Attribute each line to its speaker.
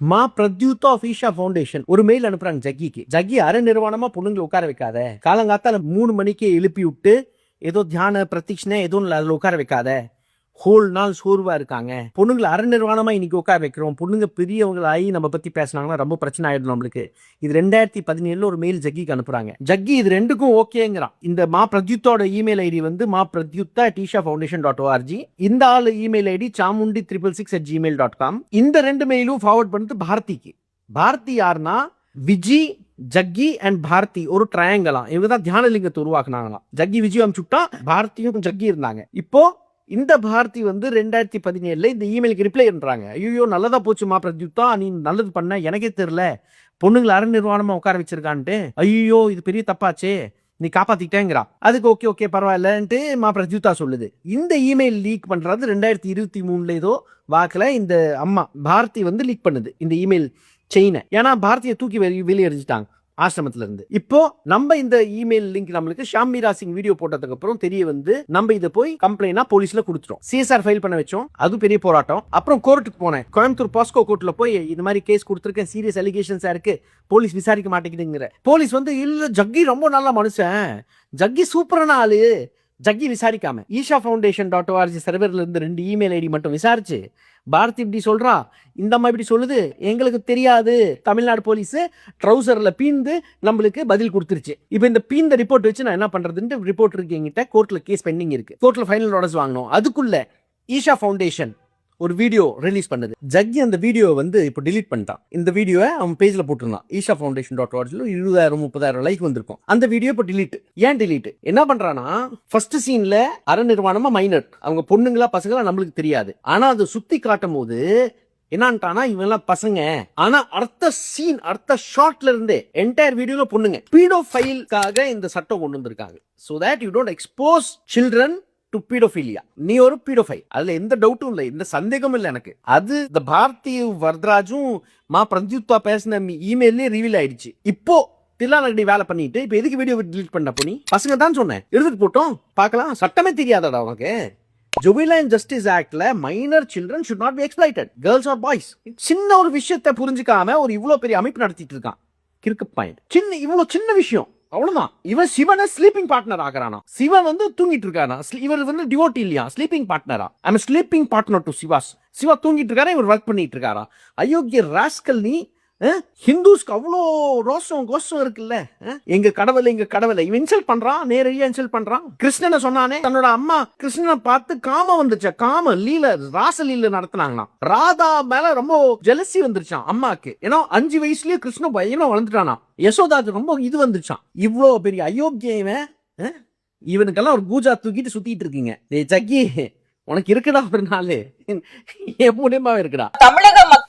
Speaker 1: மா பிரத்யூதா ஃபீஷா ஈஷா ஃபவுண்டேஷன் ஒரு மெயில் அனுப்புறாங்க ஜக்கிக்கு. ஜக்கி அரை நிர்வாணமா பொண்ணுங்களை உட்கார வைக்காத. காலங்காத்தால மூணு மணிக்கு எழுப்பி விட்டு ஏதோ தியான பிரதீட்சணை எதுவும் அதில் உட்கார வைக்காத. ஹோல் நாள் சோர்வா இருக்காங்க. பொண்ணுங்களை அரை இன்னைக்கு உட்கார வைக்கிறோம். பொண்ணுங்க பெரியவங்களாகி நம்ம பத்தி பேசினாங்கன்னா ரொம்ப பிரச்சனை ஆயிடும் நம்மளுக்கு. இது ரெண்டாயிரத்தி பதினேழுல ஒரு மெயில் ஜக்கிக்கு அனுப்புறாங்க. ஜக்கி இது ரெண்டுக்கும் ஓகேங்கிறான். இந்த மா பிரத்யுத்தோட இமெயில் ஐடி வந்து Ma Prathyutha டீஷா foundation dot O R G இந்த ஆள் email ID Chamundi triple six at Gmail dot com இந்த ரெண்டு மெயிலும் ஃபார்வர்ட் பண்ணுறது பாரதிக்கு. பாரதி யாருன்னா விஜி ஜக்கி அண்ட் பாரதி ஒரு ட்ரையாங்கலாம் இவங்க தான் தியானலிங்கத்தை உருவாக்குனாங்களாம். ஜக்கி விஜய் அமிச்சுட்டா பாரதியும் ஜக்கி இருந்தாங்க. இப்போ இந்த பாரதி வந்து ரெண்டாயிரத்தி பதினேழுல இந்த இமெயிலுக்கு ரிப்ளை பண்ணுறாங்க ஐயோ நல்லதா போச்சுமா பிரத்யுத்தா நீ நல்லது பண்ண எனக்கே தெரில பொண்ணுங்களை அரை நிர்வாணமா உட்கார வச்சிருக்கான்ட்டு ஐயோ இது பெரிய தப்பாச்சே நீ காப்பாத்திட்டேங்கிறா. அதுக்கு ஓகே ஓகே பரவாயில்லன்ட்டு மா பிரத்யுத்தா சொல்லுது. இந்த இமெயில் லீக் பண்றது ரெண்டாயிரத்தி இருபத்தி மூணுல ஏதோ வாக்குல இந்த அம்மா பாரதி வந்து லீக் பண்ணுது இந்த இமெயில் செயினை ஏன்னா பாரதியை தூக்கி வெளியே எரிஞ்சிட்டாங்க ஆசிரமத்துல இருந்து இப்போ நம்ம இந்த இமெயில் லிங்க் நம்மளுக்கு ஷாம் மீரா சிங் வீடியோ போட்டதுக்கு அப்புறம் தெரிய வந்து நம்ம இதை போய் கம்ப்ளைண்டா போலீஸ்ல கொடுத்துட்டோம். சிஎஸ்ஆர் ஃபைல் பண்ண வச்சோம். அது பெரிய போராட்டம். அப்புறம் கோர்ட்டுக்கு போனேன். கோயம்புத்தூர் பாஸ்கோ கோர்ட்ல போய் இது மாதிரி கேஸ் கொடுத்துருக்கேன். சீரியஸ் அலிகேஷன்ஸா இருக்கு. போலீஸ் விசாரிக்க மாட்டேங்குதுங்கிற. போலீஸ் வந்து இல்ல ஜக்கி ரொம்ப நல்ல மனுஷன். ஜக்கி சூப்பரான ஆளு. ஜக்கி விசாரிக்காம. ஈஷா ஃபவுண்டேஷன் டாட் ஓஆர்ஜி சர்வரில் இருந்து ரெண்டு இமெயில் ஐடி மட்டும் விசாரிச்சு பாரதி இப்படி சொல்கிறா இந்த அம்மா இப்படி சொல்லுது எங்களுக்கு தெரியாது தமிழ்நாடு போலீஸு ட்ரௌசரில் பீந்து நம்மளுக்கு பதில் கொடுத்துருச்சு. இப்போ இந்த பீந்த ரிப்போர்ட் வச்சு நான் என்ன பண்ணுறதுன்ட்டு ரிப்போர்ட் இருக்கு எங்கிட்ட கோர்ட்டில் கேஸ் பெண்டிங் இருக்குது கோர்ட்டில் ஃபைனல் ஆர்டர்ஸ் வாங்கணும். அதுக்குள்ளே ஈஷா ஃபவுண்டேஷன் ஒரு வீடியோ ரிலீஸ் பண்ணது. ஜக்கி அந்த வீடியோ வந்து இப்போ டிலீட் பண்ணிட்டான். இந்த வீடியோவை அவன் பேஜ்ல போட்டிருந்தான். ஈஷா ஃபவுண்டேஷன் டாட் ஆர்ஜில் இருபதாயிரம் முப்பதாயிரம் லைக் வந்திருக்கும். அந்த வீடியோ இப்போ டிலீட் ஏன் டிலீட் என்ன பண்றானா ஃபர்ஸ்ட் சீன்ல அற நிர்வாணமா மைனர் அவங்க பொண்ணுங்களா பசங்களா நம்மளுக்கு தெரியாது. ஆனா அதை சுத்தி காட்டும் போது என்னான்ட்டானா இவெல்லாம் பசங்க. ஆனா அடுத்த சீன் அடுத்த ஷார்ட்ல இருந்தே என்டையர் வீடியோல பொண்ணுங்க. பீடோ ஃபைலுக்காக இந்த சட்டம் கொண்டு வந்திருக்காங்க. So that you don't expose children to paedophilia நீ ஒரு பீடோஃபை அதுல எந்த டவுட்டும் இல்லை. எந்த சந்தேகமும் இல்லை எனக்கு. அது இந்த பாரதி வரதராஜும் மா பிரந்தியுத்வா பேசின இமெயிலே ரிவீல் ஆயிடுச்சு. இப்போ தில்லாநகடி வேலை பண்ணிட்டு இப்போ எதுக்கு வீடியோ டிலீட் பண்ண போனி பசங்க தான் சொன்னேன். எடுத்துட்டு போட்டோம். பார்க்கலாம். சட்டமே தெரியாதடா உனக்கு. Juvenile justice ஆக்ட்ல minor children should not be exploited girls or boys சின்ன ஒரு விஷயத்தை புரிஞ்சுக்காம ஒரு இவ்வளோ பெரிய அமைப்பு நடத்திட்டு இருக்கான். கிறுக்கு பாயிண்ட் சின்ன இவ்வளோ சின்ன விஷயம். அவ்வளவுதான். இவன் சிவனை ஸ்லீப்பிங் பார்ட்னர் ஆகிறானா சிவன் வந்து தூங்கிட்டு இருக்கானா இவர் வந்து டிவோட்டி இல்லையா? Sleeping பார்ட்னரா I'm sleeping partner to Shiva's. Shiva தூங்கிட்டு இருக்காரா இவர் ஒர்க் பண்ணிட்டு இருக்காரா அயோக்கிய ராஸ்கல் நீ ஹிந்துஸ்க்கு அவ்வளோ ரோஷம் கோஷம் இருக்குல்ல? எங்க கடவுள் எங்க கடவுளை. இவன் இன்சல்ட் பண்றான் நேரடியா இன்சல்ட் பண்றான். கிருஷ்ணனை சொன்னானே தன்னோட அம்மா கிருஷ்ணனை பார்த்து காம வந்துச்சா காம லீல ராச லீல ராதா மேல ரொம்ப ஜெலசி வந்துருச்சான் அம்மாக்கு. ஏன்னா அஞ்சு வயசுலயே கிருஷ்ண பையனும் வளர்ந்துட்டானா யசோதாக்கு ரொம்ப இது வந்துச்சான் இவ்வளோ பெரிய அயோக்கியவன் இவனுக்கெல்லாம் ஒரு பூஜா தூக்கிட்டு சுத்திட்டு இருக்கீங்க. ஜக்கி உனக்கு இருக்குடா ஒரு நாள். என் மூலியமாவே இருக்குடா.
Speaker 2: தமிழக